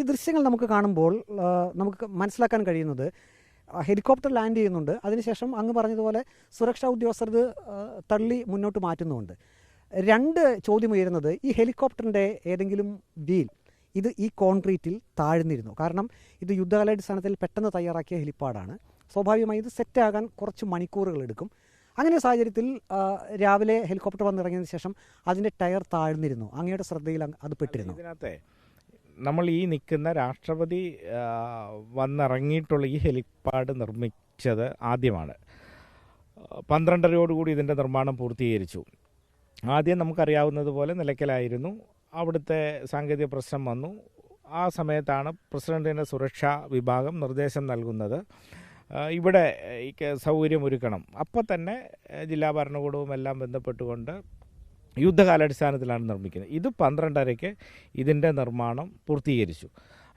ഈ ദൃശ്യങ്ങൾ നമുക്ക് കാണുമ്പോൾ നമുക്ക് മനസ്സിലാക്കാൻ കഴിയുന്നത് ഹെലികോപ്റ്റർ ലാൻഡ് ചെയ്യുന്നുണ്ട്. അതിനുശേഷം അങ്ങ് പറഞ്ഞതുപോലെ സുരക്ഷാ ഉദ്യോഗസ്ഥർ തള്ളി മുന്നോട്ട് മാറ്റുന്നുമുണ്ട്. രണ്ട് ചോദ്യം ഉയരുന്നത് ഈ ഹെലികോപ്റ്ററിന്റെ ഏതെങ്കിലും വീൽ ഇത് ഈ കോൺക്രീറ്റിൽ താഴ്ന്നിരുന്നു. കാരണം ഇത് യുദ്ധകാലാടിസ്ഥാനത്തിൽ പെട്ടെന്ന് തയ്യാറാക്കിയ ഹെലിപ്പാഡാണ്. സ്വാഭാവികമായി ഇത് സെറ്റാകാൻ കുറച്ച് മണിക്കൂറുകൾ എടുക്കും. അങ്ങനെ സാഹചര്യത്തിൽ രാവിലെ ഹെലികോപ്റ്റർ വന്നിറങ്ങിയതിന് ശേഷം അതിന്റെ ടയർ താഴ്ന്നിരുന്നു. അങ്ങയുടെ ശ്രദ്ധയിൽ അത് പെട്ടിരുന്നു. നമ്മൾ ഈ നിൽക്കുന്ന രാഷ്ട്രപതി വന്നിറങ്ങിയിട്ടുള്ള ഈ ഹെലിപ്പാഡ് നിർമ്മിച്ചത് ആദ്യമാണ്. പന്ത്രണ്ടരയോടുകൂടി ഇതിന്റെ നിർമ്മാണം പൂർത്തീകരിച്ചു. ആദ്യം നമുക്കറിയാവുന്നതുപോലെ നിലയ്ക്കലായിരുന്നു. അവിടുത്തെ സാങ്കേതിക പ്രശ്നം വന്നു. ആ സമയത്താണ് പ്രസിഡന്റിന്റെ സുരക്ഷാ വിഭാഗം നിർദ്ദേശം നൽകുന്നത്. ഇവിടെ സൗകര്യമൊരുക്കണം. അപ്പോൾ തന്നെ ജില്ലാ ഭരണകൂടവും എല്ലാം ബന്ധപ്പെട്ടുകൊണ്ട് യുദ്ധകാലാടിസ്ഥാനത്തിലാണ് നിർമ്മിക്കുന്നത്. ഇത് പന്ത്രണ്ടരയ്ക്ക് ഇതിന്റെ നിർമ്മാണം പൂർത്തീകരിച്ചു.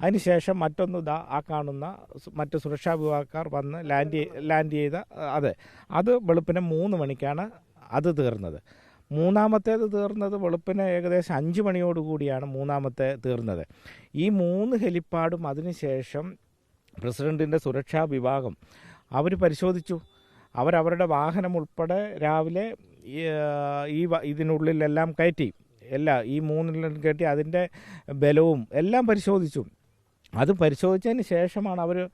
അതിനുശേഷം മറ്റൊന്ന് ഇതാ ആ കാണുന്ന മറ്റ് സുരക്ഷാ വിഭാഗക്കാർ വന്ന് ലാൻഡ് ലാൻഡ് ചെയ്ത അതെ അത് വെളുപ്പിന് മൂന്ന് മണിക്കാണ് അത് തീർന്നത്. മൂന്നാമത്തേത് തീർന്നത് വെളുപ്പിന് ഏകദേശം അഞ്ച് മണിയോടുകൂടിയാണ് മൂന്നാമത്തെ തീർന്നത്. ഈ മൂന്ന് ഹെലിപ്പാഡും അതിനുശേഷം പ്രസിഡന്റിന്റെ സുരക്ഷാ വിഭാഗം അവർ പരിശോധിച്ചു. അവരവരുടെ വാഹനം ഉൾപ്പെടെ രാവിലെ ഈ, ഇതിനുള്ളിലെല്ലാം കയറ്റി എല്ലാ ഈ മൂന്നിലും കയറ്റി അതിന്റെ ബലവും എല്ലാം പരിശോധിച്ചു. അത് പരിശോധിച്ചതിന് ശേഷമാണ് അവർ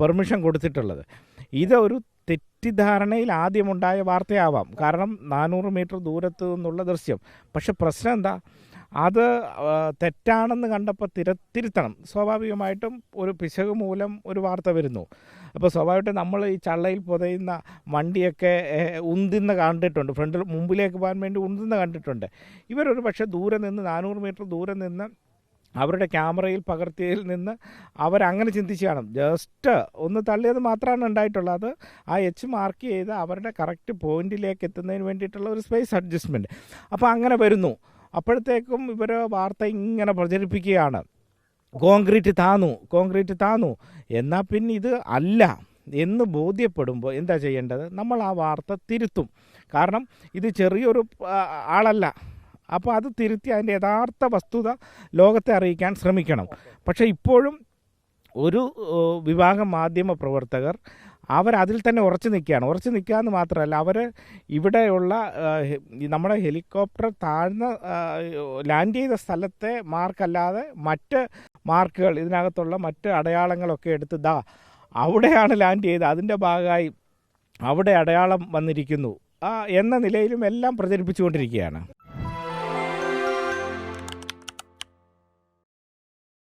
പെർമിഷൻ കൊടുത്തിട്ടുള്ളത്. ഇതൊരു തെറ്റിദ്ധാരണയിൽ ആദ്യമുണ്ടായ വാർത്തയാവാം. കാരണം നാനൂറ് മീറ്റർ ദൂരത്ത് നിന്നുള്ള ദൃശ്യം. പക്ഷെ പ്രശ്നം എന്താ? അത് തെറ്റാണെന്ന് കണ്ടപ്പോൾ തിര തിരുത്തണം. സ്വാഭാവികമായിട്ടും ഒരു പിശക് മൂലം ഒരു വാർത്ത വരുന്നു. അപ്പോൾ സ്വാഭാവികമായിട്ടും നമ്മൾ ഈ ചള്ളയിൽ പുതയുന്ന വണ്ടിയൊക്കെ ഉന്തിന്ന് കണ്ടിട്ടുണ്ട്. ഫ്രണ്ടിൽ മുമ്പിലേക്ക് പോകാൻ വേണ്ടി ഉന്തിന്ന് കണ്ടിട്ടുണ്ട്. ഇവരൊരു പക്ഷേ ദൂരെ നിന്ന് നാനൂറ് മീറ്റർ ദൂരെ നിന്ന് അവരുടെ ക്യാമറയിൽ പകർത്തിയതിൽ നിന്ന് അവരങ്ങനെ ചിന്തിച്ച് കാണും. ജസ്റ്റ് ഒന്ന് തള്ളിയത് മാത്രമാണ് ഉണ്ടായിട്ടുള്ളത് ആ എച്ച് മാർക്ക് ചെയ്ത് അവരുടെ കറക്റ്റ് പോയിന്റിലേക്ക് എത്തുന്നതിന് വേണ്ടിയിട്ടുള്ള ഒരു സ്പേസ് അഡ്ജസ്റ്റ്മെന്റ് അപ്പോൾ അങ്ങനെ വരുന്നു. അപ്പോഴത്തേക്കും ഇവർ വാർത്ത ഇങ്ങനെ പ്രചരിപ്പിക്കുകയാണ്. കോൺക്രീറ്റ് താന്നു കോൺക്രീറ്റ് താന്നു. എന്നാൽ പിന്നെ ഇത് അല്ല എന്ന് ബോധ്യപ്പെടുമ്പോൾ എന്താ ചെയ്യേണ്ടത്? നമ്മൾ ആ വാർത്ത തിരുത്തും. കാരണം ഇത് ചെറിയൊരു ആളല്ല. അപ്പോൾ അത് തിരുത്തി അതിന്റെ യഥാർത്ഥ വസ്തുത ലോകത്തെ അറിയിക്കാൻ ശ്രമിക്കണം. പക്ഷേ ഇപ്പോഴും ഒരു വിഭാഗം മാധ്യമ പ്രവർത്തകർ അവരതിൽ തന്നെ ഉറച്ചു നിൽക്കുകയാണ്. ഉറച്ചു നിൽക്കുക എന്ന് മാത്രമല്ല അവർ ഇവിടെയുള്ള നമ്മുടെ ഹെലികോപ്റ്റർ താഴ്ന്ന ലാൻഡ് ചെയ്ത സ്ഥലത്തെ മാർക്കല്ലാതെ മറ്റ് മാർക്കുകൾ ഇതിനകത്തുള്ള മറ്റ് അടയാളങ്ങളൊക്കെ എടുത്ത് ദാ അവിടെയാണ് ലാൻഡ് ചെയ്തത് അതിന്റെ ഭാഗമായി അവിടെ അടയാളം വന്നിരിക്കുന്നു. എന്ന നിലയിലും എല്ലാം പ്രചരിപ്പിച്ചുകൊണ്ടിരിക്കുകയാണ്.